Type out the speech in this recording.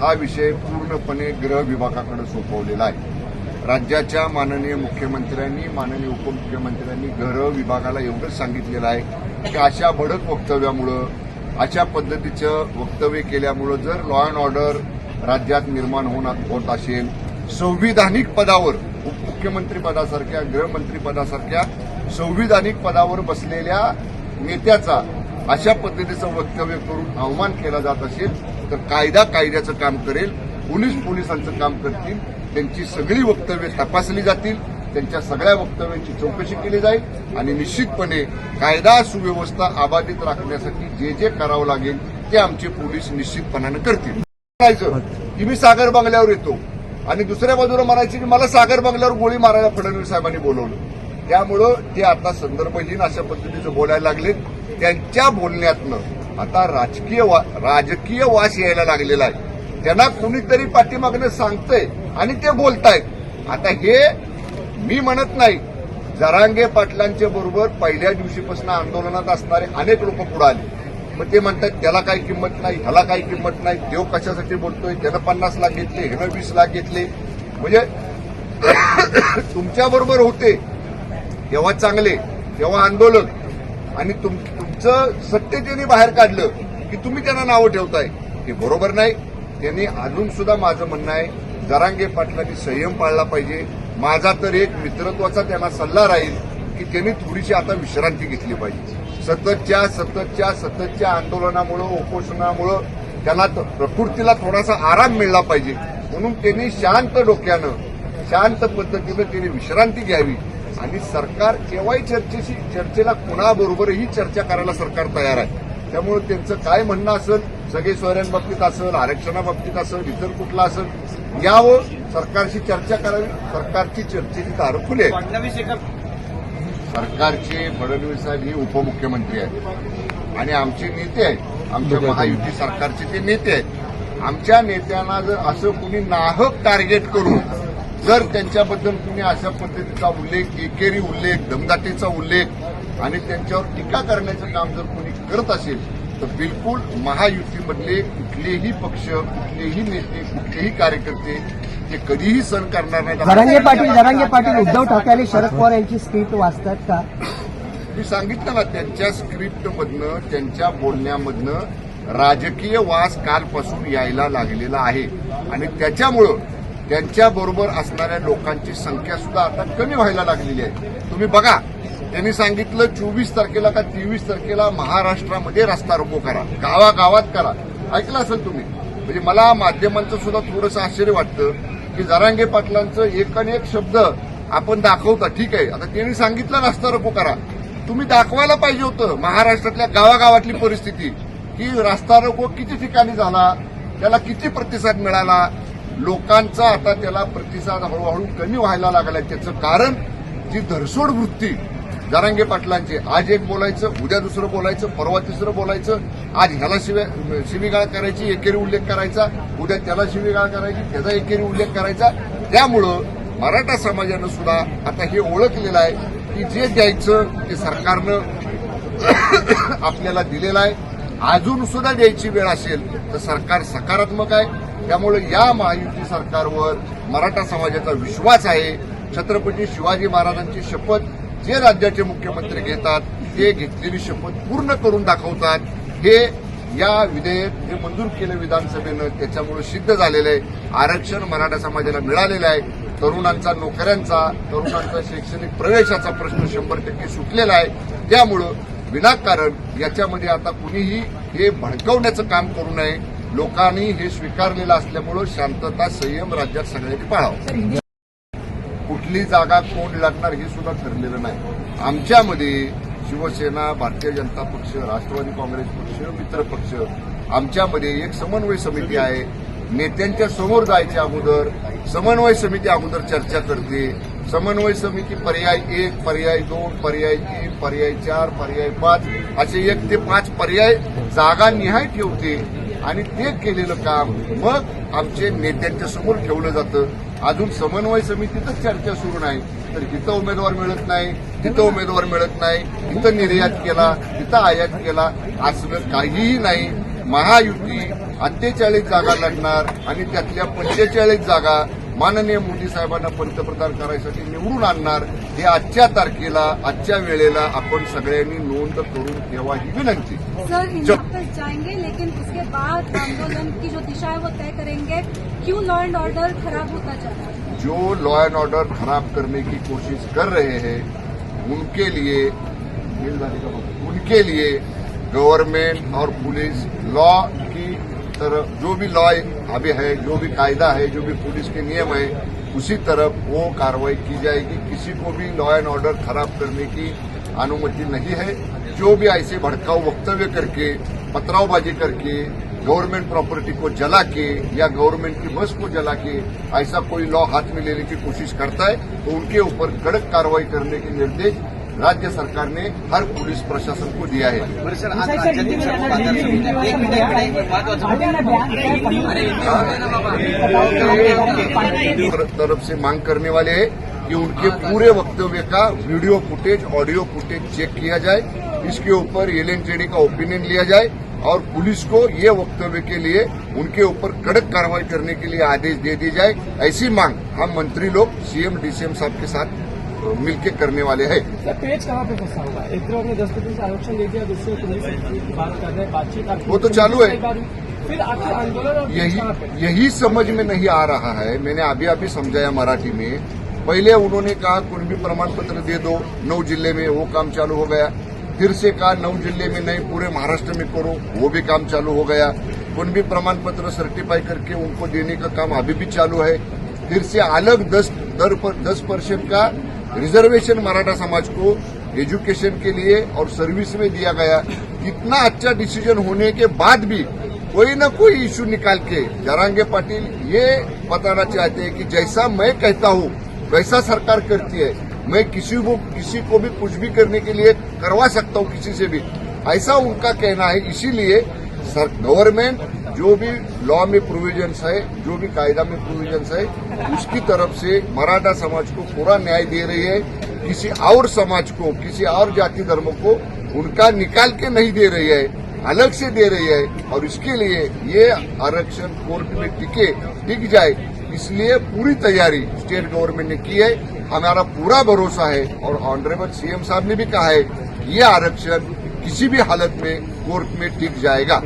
हा विषय पूर्णपणे गृह विभागाकडे सोपवलेला आहे. राज्याच्या माननीय मुख्यमंत्र्यांनी माननीय उपमुख्यमंत्र्यांनी गृह विभागाला एवढंच सांगितलेलं आहे की अशा भडक वक्तव्यामुळं अशा पद्धतीचं वक्तव्य केल्यामुळं जर लॉ अँड ऑर्डर राज्यात निर्माण होणार होत असेल संविधानिक पदावर उपमुख्यमंत्री पदासारख्या गृहमंत्री पदासारख्या संविधानिक पदावर बसलेल्या नेत्याचा अशा पद्धतीचं वक्तव्य करून अवमान केला जात असेल तर कायदा कायद्याचं काम करेल. पोलीस पोलिसांचं काम करतील. त्यांची सगळी वक्तव्य तपासली जातील. त्यांच्या सगळ्या वक्तव्यांची चौकशी केली जाईल. आणि निश्चितपणे कायदा सुव्यवस्था अबाधित राखण्यासाठी जे जे करावं लागेल ते आमचे पोलीस निश्चितपणानं करतील. म्हणायचं की मी सागर बंगल्यावर येतो. आणि दुसऱ्या बाजूला म्हणायची की मला सागर बंगल्यावर गोळी मारायला फडणवीस साहेबांनी बोलवलं. त्यामुळं ते आता संदर्भहीन अशा पद्धतीचं बोलायला लागले त्यांच्या बोलण्यातनं आता राजकीय वा- राजकीय वास यायला लागलेला आहे. त्यांना कुणीतरी पाठीमागनं सांगतंय आणि ते बोलतायत. आता हे मी म्हणत नाही. जरांगे पाटलांच्या बरोबर पहिल्या दिवशीपासून आंदोलनात असणारे अनेक लोक पुढे आले. मग ते म्हणतात त्याला काही किंमत नाही ह्याला काही किंमत नाही. देव कशासाठी बोलतोय? त्यानं पन्नास लाख घेतले ह्यानं वीस लाख घेतले. म्हणजे तुमच्याबरोबर होते. तेव्हा चांगले तेव्हा आंदोलन आणि तुम तुमचं सत्य त्यांनी बाहेर काढलं की तुम्ही त्यांना नावं ठेवताय. हे बरोबर नाही. त्यांनी अजून सुद्धा माझं म्हणणं आहे जरांगे पाटलांनी संयम पाळला पाहिजे. माझा तर एक मित्रत्वाचा त्यांना सल्ला राहील की त्यांनी थोडीशी आता विश्रांती घेतली पाहिजे. सततच्या सततच्या सततच्या आंदोलनामुळं उपोषणामुळं त्यांना त- प्रकृतीला थोडासा आराम मिळला पाहिजे. म्हणून त्यांनी शांत डोक्यानं शांत पद्धतीनं त्यांनी विश्रांती घ्यावी. आणि सरकार केव्हाही चर्चेशी चर्चेला कुणाबरोबरही चर्चा करायला सरकार तयार आहे. त्यामुळे त्यांचं काय म्हणणं असेल सगळे सोयऱ्यांबाबतीत असेल आरक्षणाबाबतीत असेल इतर कुठलं असेल यावं सरकारशी चर्चा करावी सरकारची चर्चेची दारं खुले सरकारचे फडणवीस साहेब हे उपमुख्यमंत्री आहेत. आणि आमचे नेते आहेत. आमच्या महायुती सरकारचे ते नेते आहेत. आमच्या नेत्यांना जर असं कुणी नाहक टार्गेट करून जर त्यांच्याबद्दल कुणी अशा पद्धतीचा उल्लेख एकेरी उल्लेख दमदाटीचा उल्लेख आणि त्यांच्यावर टीका करण्याचं काम जर कुणी करत असेल तर बिलकुल महायुतीमधले कुठलेही पक्ष कुठलेही नेते कुठलेही कार्यकर्ते ते कधीही सहन करणार नाहीत. जरांगे पाटील जरांगे पाटील उद्धव ठाकरे आणि शरद पवार यांची स्क्रिप्ट वाचतात का? मी सांगितलं ना त्यांच्या स्क्रिप्टमधनं त्यांच्या बोलण्यामधनं राजकीय वास कालपासून यायला लागलेला आहे. आणि त्याच्यामुळं त्यांच्याबरोबर असणाऱ्या लोकांची संख्या सुद्धा आता कमी व्हायला लागलेली आहे. तुम्ही बघा त्यांनी सांगितलं चोवीस तारखेला का तेवीस तारखेला महाराष्ट्रामध्ये रस्ता रोको करा. गावागावात करा. ऐकलं असेल तुम्ही? म्हणजे मला माध्यमांचं सुद्धा थोडंसं आश्चर्य वाटतं की जरांगे पाटलांचं एक आणि एक शब्द आपण दाखवता. ठीक आहे. आता त्यांनी सांगितलं रस्ता रोको करा. तुम्ही दाखवायला पाहिजे होतं महाराष्ट्रातल्या गावागावातली परिस्थिती की रस्ता रोको किती ठिकाणी झाला त्याला किती प्रतिसाद मिळाला लोकांचा आता त्याला प्रतिसाद हळूहळू कमी व्हायला लागलाय. त्याचं कारण जी धरसोड वृत्ती जरांगे पाटलांची आज एक बोलायचं उद्या दुसरं बोलायचं परवा तिसरं बोलायचं आज ह्याला शिव्या शिवीगाळ करायची एकेरी उल्लेख करायचा उद्या त्याला शिवीगाळ करायची त्याचा एकेरी उल्लेख करायचा. त्यामुळं मराठा समाजानं सुद्धा आता हे ओळखलेलं आहे की जे द्यायचं ते सरकारनं आपल्याला दिलेलं आहे. अजून सुद्धा द्यायची वेळ असेल तर सरकार सकारात्मक आहे. त्यामुळे या महायुती सरकारवर मराठा समाजाचा विश्वास आहे. छत्रपती शिवाजी महाराजांची शपथ जे राज्याचे मुख्यमंत्री घेतात ते घेतलेली शपथ पूर्ण करून दाखवतात. हे या विधेयक जे मंजूर केलं विधानसभेनं त्याच्यामुळे सिद्ध झालेलं आहे. आरक्षण मराठा समाजाला मिळालेलं आहे. तरुणांचा नोकऱ्यांचा तरुणांचा शैक्षणिक प्रवेशाचा प्रश्न शंभर टक्के सुटलेला आहे. त्यामुळं विनाकारण याच्यामध्ये आता कुणीही हे भडकवण्याचं काम करू नये. लोकांनी हे स्वीकारलेलं असल्यामुळं शांतता संयम राज्यात सगळ्यांनी पाळावा. कुठली जागा कोण लढणार हे सुद्धा ठरलेलं नाही. आमच्यामध्ये शिवसेना भारतीय जनता पक्ष राष्ट्रवादी काँग्रेस पक्ष मित्र पक्ष आमच्यामध्ये एक समन्वय समिती आहे. नेत्यांच्या समोर जायच्या अगोदर समन्वय समिती अगोदर चर्चा करते. समन्वय समिती पर्याय एक पर्याय दोन पर्याय तीन पर्याय चार पर्याय पाच असे एक ते पाच पर्याय जागा निहाय ठेवते. आणि ते केलेलं काम मग आमचे नेत्यांच्या समोर ठेवलं जातं. अजून समन्वय समितीतच चर्चा सुरू नाही. तर इथं उमेदवार मिळत नाही तिथं उमेदवार मिळत नाही इथं निर्यात केला तिथं आयात केला असलं काहीही नाही. महायुती अठ्ठेचाळीस जागा लढणार आणि त्यातल्या पंचेचाळीस जागा माननीय मोदी साहेबांना पंतप्रधान करायसाठी निवडून आणणार हे आजच्या तारखेला आजच्या वेळेला आपण सगळ्यांनी नोंद करून ठेवा ही विनंती. सर जाएँगे लेकिन उसके बाद आंदोलन की जो दिशा है वो तय करेंगे। क्यों लॉ एंड ऑर्डर खराब होता जा रहा है? जो लॉ एंड ऑर्डर खराब करने की कोशिश कर रहे हैं उनके लिए उनके लिए गवर्नमेंट और पुलिस लॉ की तरफ़ जो भी लॉ अभी है, जो भी कायदा है, जो भी पुलिस के नियम है, उसी तरफ़ वो कार्रवाई की जाएगी। किसी को भी लॉ एंड ऑर्डर खराब करने की अनुमति नहीं है। जो भी ऐसे भड़काऊ वक्तव्य करके, पथरावबाजी करके, गवर्नमेंट प्रॉपर्टी को जला के या गवर्नमेंट की बस को जला के ऐसा कोई लॉ हाथ में लेने की कोशिश करता है तो उनके ऊपर कड़क कार्रवाई करने के निर्देश राज्य सरकार ने हर पुलिस प्रशासन को दिया है। तरफ़ से मांग करने वाले हैं कि उनके पूरे वक्तव्य का video footage audio footage check KIA जाए। इसके ऊपर एल का ओपिनियन लिया जाए और पुलिस को ये वक्तव्य के लिए उनके ऊपर कड़क कार्रवाई करने के लिए आदेश दे दी जाए। ऐसी मांग हम मंत्री लोग सीएम डीसीएम साहब के साथ मिलकर करने वाले हैं। सर पेज कहाँ पे फंसा हुआ है? एक तरफ़ आपने दस प्रतिशत आरक्षण दे दिया दूसरे बात कर रहे हैं बातचीत वो तो चालू है। फिर आखिर आंदोलन यही यही समझ में नहीं आ रहा है। मैंने अभी अभी समझाया मराठी में। पहले उन्होंने कहा कुछ भी प्रमाण पत्र दे दो नौ ज़िले में वो काम चालू हो गया। फिर से कहा नौ ज़िले में नहीं पूरे महाराष्ट्र में करो वो भी काम चालू हो गया। कुछ भी प्रमाण पत्र सर्टिफाई करके उनको देने का काम अभी भी चालू है। फिर से अलग दस दर पर दस परसेंट का रिजर्वेशन मराठा समाज को एजुकेशन के लिए और सर्विस में दिया गया। इतना अच्छा डिसीज़न होने के बाद भी कोई ना कोई इश्यू निकाल के जरांगे पाटिल ये बताना चाहते हैं कि जैसा मैं कहता हूँ, वैसा सरकार करती है। मैं किसी को किसी को भी कुछ भी करने के लिए करवा सकता हूँ किसी से भी। ऐसा उनका कहना है, इसीलिए सर गवर्नमेंट जो भी लॉ में प्रोविजंस है, जो भी कायदा में प्रोविजंस है, उसकी तरफ़ से मराठा समाज को पूरा न्याय दे रही है। किसी और समाज को, किसी और जाति धर्म को उनका निकाल के नहीं दे रही है, अलग से दे रही है। और इसके लिए ये आरक्षण कोर्ट में टिके, टिक जाए, इसलिए पूरी तैयारी स्टेट गवर्नमेंट ने की है। हमारा पूरा भरोसा है और ऑनरेबल सीएम साहब ने भी कहा है कि ये आरक्षण किसी भी हालत में कोर्ट में टिक जाएगा।